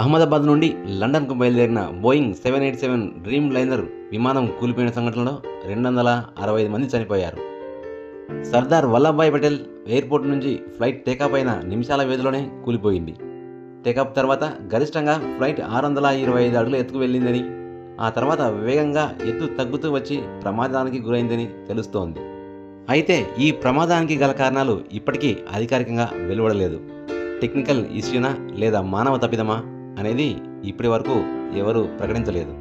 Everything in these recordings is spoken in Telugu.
అహ్మదాబాద్ నుండి లండన్కు బయలుదేరిన Boeing seven eight seven dreamliner విమానం కూలిపోయిన సంఘటనలో రెండు వందల అరవై ఐదు మంది చనిపోయారు. సర్దార్ వల్లభాయ్ పటేల్ ఎయిర్పోర్ట్ నుంచి ఫ్లైట్ టేకాప్ అయిన నిమిషాల వ్యవధిలోనే కూలిపోయింది. టేకాప్ తర్వాత గరిష్టంగా ఫ్లైట్ ఆరు వందల ఇరవై ఐదు అడుగులు ఎత్తుకు వెళ్ళిందని ఆ తర్వాత వేగంగా ఎత్తు తగ్గుతూ వచ్చి ప్రమాదానికి గురైందని తెలుస్తోంది. అయితే ఈ ప్రమాదానికి గల కారణాలు ఇప్పటికీ అధికారికంగా వెలువడలేదు. టెక్నికల్ ఇష్యూనా లేదా మానవ తప్పిదమా? అనేది ఇప్పటి వరకు ఎవరు ప్రకటించలేదు.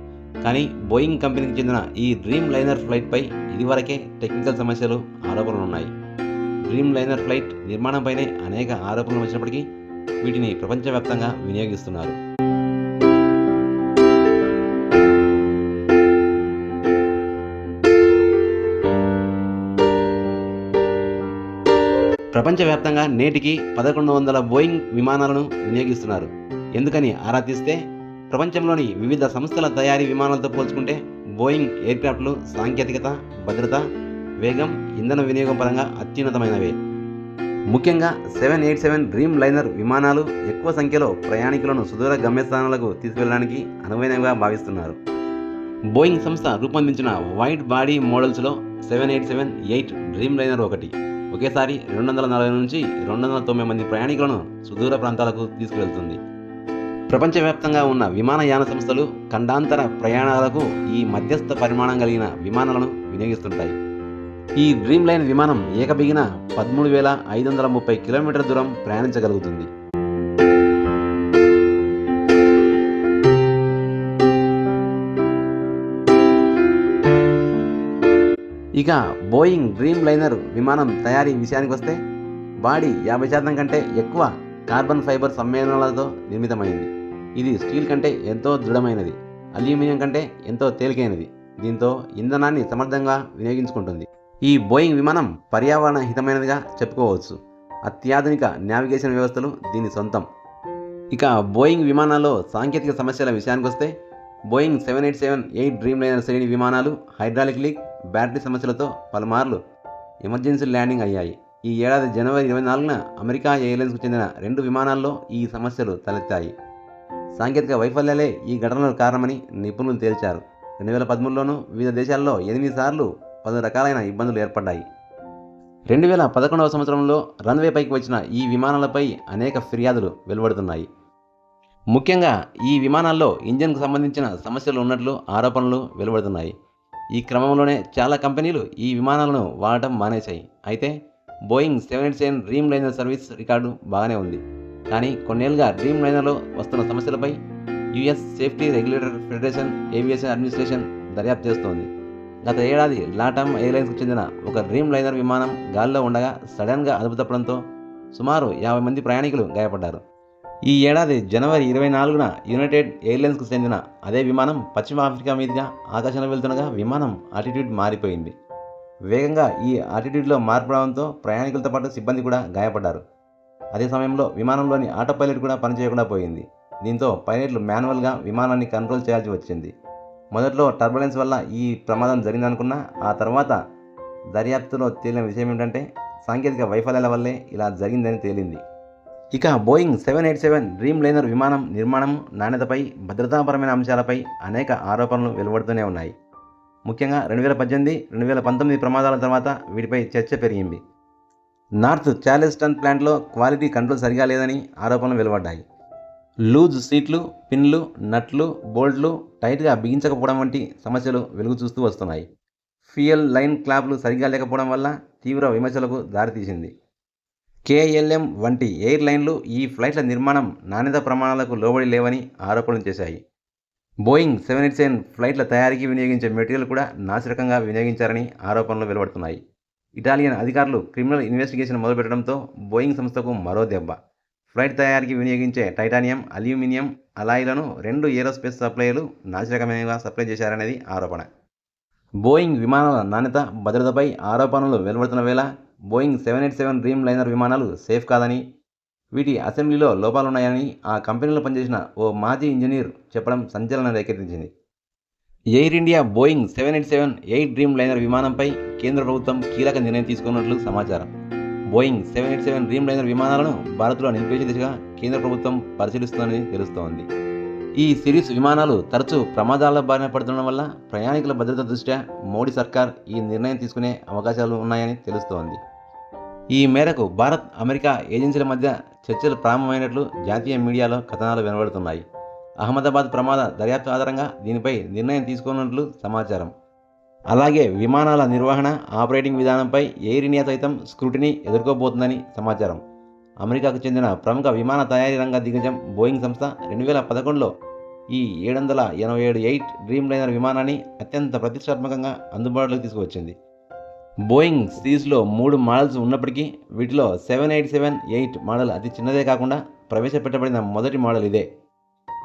కానీ బోయింగ్ కంపెనీకి చెందిన ఈ డ్రీమ్ లైనర్ ఫ్లైట్పై ఇదివరకే టెక్నికల్ సమస్యలు ఆరోపణలు ఉన్నాయి. డ్రీమ్ లైనర్ ఫ్లైట్ నిర్మాణంపైనే అనేక ఆరోపణలు వచ్చినప్పటికీ వీటిని ప్రపంచవ్యాప్తంగా వినియోగిస్తున్నారు. ప్రపంచవ్యాప్తంగా నేటికి పదకొండు వందల బోయింగ్ విమానాలను వినియోగిస్తున్నారు. ఎందుకని ఆరా తీస్తే ప్రపంచంలోని వివిధ సంస్థల తయారీ విమానాలతో పోల్చుకుంటే బోయింగ్ ఎయిర్క్రాఫ్ట్లు సాంకేతికత భద్రత వేగం ఇంధన వినియోగం పరంగా అత్యున్నతమైనవి. ముఖ్యంగా seven eight seven dream liner విమానాలు ఎక్కువ సంఖ్యలో ప్రయాణికులను సుదూర గమ్యస్థానాలకు తీసుకెళ్ళడానికి అనువైనవిగా భావిస్తున్నారు. బోయింగ్ సంస్థ రూపొందించిన wide body మోడల్స్లో seven eight seven eight dreamliner ఒకటి. ఒకేసారి రెండు వందల నలభై నుంచి రెండు వందల తొంభై మంది ప్రయాణికులను సుదూర ప్రాంతాలకు తీసుకువెళ్తుంది. ప్రపంచవ్యాప్తంగా ఉన్న విమానయాన సంస్థలు ఖండాంతర ప్రయాణాలకు ఈ మధ్యస్థ పరిమాణం కలిగిన విమానాలను వినియోగిస్తుంటాయి. ఈ డ్రీమ్ లైన్ విమానం ఏకబిగిన పదమూడు వేల ఐదు వందల ముప్పై కిలోమీటర్ దూరం ప్రయాణించగలుగుతుంది. ఇక బోయింగ్ డ్రీమ్ లైనర్ విమానం తయారీ విషయానికి వస్తే బాడీ యాభై శాతం కంటే ఎక్కువ కార్బన్ ఫైబర్ సమ్మేళనాలతో నిర్మితమైంది. ఇది స్టీల్ కంటే ఎంతో దృఢమైనది అల్యూమినియం కంటే ఎంతో తేలికైనది. దీంతో ఇంధనాన్ని సమర్థంగా వినియోగించుకుంటుంది. ఈ బోయింగ్ విమానం పర్యావరణ హితమైనదిగా చెప్పుకోవచ్చు. అత్యాధునిక నావిగేషన్ వ్యవస్థలు దీని సొంతం. ఇక బోయింగ్ విమానాల్లో సాంకేతిక సమస్యల విషయానికి వస్తే Boeing seven eight seven eight dreamliner శ్రేణి విమానాలు హైడ్రాలిక్ లీక్ బ్యాటరీ సమస్యలతో పలుమార్లు ఎమర్జెన్సీ ల్యాండింగ్ అయ్యాయి. ఈ ఏడాది జనవరి ఇరవై నాలుగున అమెరికా ఎయిర్లైన్స్కు చెందిన రెండు విమానాల్లో ఈ సమస్యలు తలెత్తాయి. సాంకేతిక వైఫల్యాలే ఈ ఘటనలకు కారణమని నిపుణులు తేల్చారు. రెండు వేల పదమూడులోనూ వివిధ దేశాల్లో ఎనిమిది సార్లు పలు రకాలైన ఇబ్బందులు ఏర్పడ్డాయి. రెండు వేల పదకొండవ సంవత్సరంలో రన్వే పైకి వచ్చిన ఈ విమానాలపై అనేక ఫిర్యాదులు వెలువడుతున్నాయి. ముఖ్యంగా ఈ విమానాల్లో ఇంజన్కు సంబంధించిన సమస్యలు ఉన్నట్లు ఆరోపణలు వెలువడుతున్నాయి. ఈ క్రమంలోనే చాలా కంపెనీలు ఈ విమానాలను వాడటం మానేశాయి. అయితే Boeing seven eight seven dreamliner service record బాగానే ఉంది. కానీ కొన్నేళ్ళుగా డ్రీమ్ లైనర్లో వస్తున్న సమస్యలపై US safety regulator federation aviation administration దర్యాప్తు చేస్తోంది. గత ఏడాది లాటామ్ ఎయిర్లైన్స్కు చెందిన ఒక డ్రీమ్ లైనర్ విమానం గాల్లో ఉండగా సడన్గా అదుపు తప్పడంతో సుమారు యాభై మంది ప్రయాణికులు గాయపడ్డారు. ఈ ఏడాది జనవరి ఇరవై నాలుగున యునైటెడ్ ఎయిర్లైన్స్కు చెందిన అదే విమానం పశ్చిమ ఆఫ్రికా మీదుగా ఆకాశంలో వెళ్తుండగా విమానం ఆటిట్యూడ్ మారిపోయింది. వేగంగా ఈ ఆటిట్యూడ్లో మార్పు రావడంతో ప్రయాణికులతో పాటు సిబ్బంది కూడా గాయపడ్డారు. అదే సమయంలో విమానంలోని ఆటో పైలట్ కూడా పనిచేయకుండా పోయింది. దీంతో పైలట్లు మాన్యువల్గా విమానాన్ని కంట్రోల్ చేయాల్సి వచ్చింది. మొదట్లో టర్బులెన్స్ వల్ల ఈ ప్రమాదం జరిగిందనుకున్నా ఆ తర్వాత దర్యాప్తులో తేలిన విషయం ఏంటంటే సాంకేతిక వైఫల్యాల వల్లే ఇలా జరిగిందని తేలింది. ఇక Boeing seven eight seven dreamliner విమానం నిర్మాణం నాణ్యతపై భద్రతాపరమైన అంశాలపై అనేక ఆరోపణలు వెలువడుతూనే ఉన్నాయి. ముఖ్యంగా రెండు వేల పద్దెనిమిది రెండు వేల పంతొమ్మిది ప్రమాదాల తర్వాత వీటిపై చర్చ పెరిగింది. నార్త్ చార్లెస్టన్ ప్లాంట్లో క్వాలిటీ కంట్రోల్ సరిగా లేదని ఆరోపణలు వెలువడ్డాయి. లూజ్ సీట్లు పిన్లు నట్లు బోల్ట్లు టైట్గా బిగించకపోవడం వంటి సమస్యలు వెలుగు చూస్తూ వస్తున్నాయి. ఫ్యూయల్ లైన్ క్లాప్లు సరిగా లేకపోవడం వల్ల తీవ్ర విమర్శలకు దారితీసింది. కేఎల్ఎం వంటి ఎయిర్లైన్లు ఈ ఫ్లైట్ల నిర్మాణం నాణ్యత ప్రమాణాలకు లోబడి లేవని ఆరోపణలు చేశాయి. బోయింగ్ సెవెన్ ఎయిట్ సెవెన్ ఫ్లైట్ల తయారీకి వినియోగించే మెటీరియల్ కూడా నాసిరకంగా వినియోగించారని ఆరోపణలు వెలువడుతున్నాయి. ఇటాలియన్ అధికారులు క్రిమినల్ ఇన్వెస్టిగేషన్ మొదలుపెట్టడంతో బోయింగ్ సంస్థకు మరో దెబ్బ. ఫ్లైట్ తయారీకి వినియోగించే టైటానియం అల్యూమినియం అలాయిలను రెండు ఏరోస్పేస్ సప్లైలు నాసిరకమైనగా సప్లై చేశారనేది ఆరోపణ. బోయింగ్ విమానాల నాణ్యత భద్రతపై ఆరోపణలు వెలువడుతున్న వేళ Boeing seven eight seven dreamliner విమానాలు సేఫ్ కాదని వీటి అసెంబ్లీలో లోపాలున్నాయని ఆ కంపెనీలో పనిచేసిన ఓ మాజీ ఇంజనీర్ చెప్పడం సంచలనం రేకెత్తించింది. Air India Boeing seven eight seven eight dreamliner విమానంపై కేంద్ర ప్రభుత్వం కీలక నిర్ణయం తీసుకున్నట్లు సమాచారం. Boeing seven eight seven dreamliner విమానాలను భారత్లో నిలిపేసే దిశగా కేంద్ర ప్రభుత్వం పరిశీలిస్తుందని తెలుస్తోంది. ఈ సిరీస్ విమానాలు తరచూ ప్రమాదాల బారిన పడుతుండడం వల్ల ప్రయాణికుల భద్రత దృష్ట్యా మోడీ సర్కార్ ఈ నిర్ణయం తీసుకునే అవకాశాలు ఉన్నాయని తెలుస్తోంది. ఈ మేరకు భారత్ అమెరికా ఏజెన్సీల మధ్య చర్చలు ప్రారంభమైనట్లు జాతీయ మీడియాలో కథనాలు వినబడుతున్నాయి. అహ్మదాబాద్ ప్రమాద దర్యాప్తు ఆధారంగా దీనిపై నిర్ణయం తీసుకున్నట్లు సమాచారం. అలాగే విమానాల నిర్వహణ ఆపరేటింగ్ విధానంపై ఎయిర్ ఇండియా సైతం స్క్రూటినీ ఎదుర్కోబోతుందని సమాచారం. అమెరికాకు చెందిన ప్రముఖ విమాన తయారీ రంగ దిగ్గజం బోయింగ్ సంస్థ రెండు వేల పదకొండులో ఈ ఏడు వందల ఎనభై ఏడు ఎయిట్ డ్రీమ్ లైనర్ విమానాన్ని అత్యంత ప్రతిష్టాత్మకంగా అందుబాటులోకి తీసుకువచ్చింది. బోయింగ్ సిరీస్లో మూడు మోడల్స్ ఉన్నప్పటికీ వీటిలో seven eight seven eight model అతి చిన్నదే కాకుండా ప్రవేశపెట్టబడిన మొదటి మోడల్ ఇదే.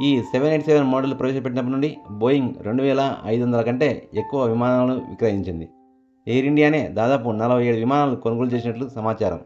ఈ సెవెన్ ఎయిట్ సెవెన్ మోడల్ ప్రవేశపెట్టినప్పటి నుండి బోయింగ్ రెండు వేల ఐదు వందల కంటే ఎక్కువ విమానాలను విక్రయించింది. ఎయిర్ ఇండియానే దాదాపు నలభై ఏడు విమానాలు కొనుగోలు చేసినట్లు సమాచారం.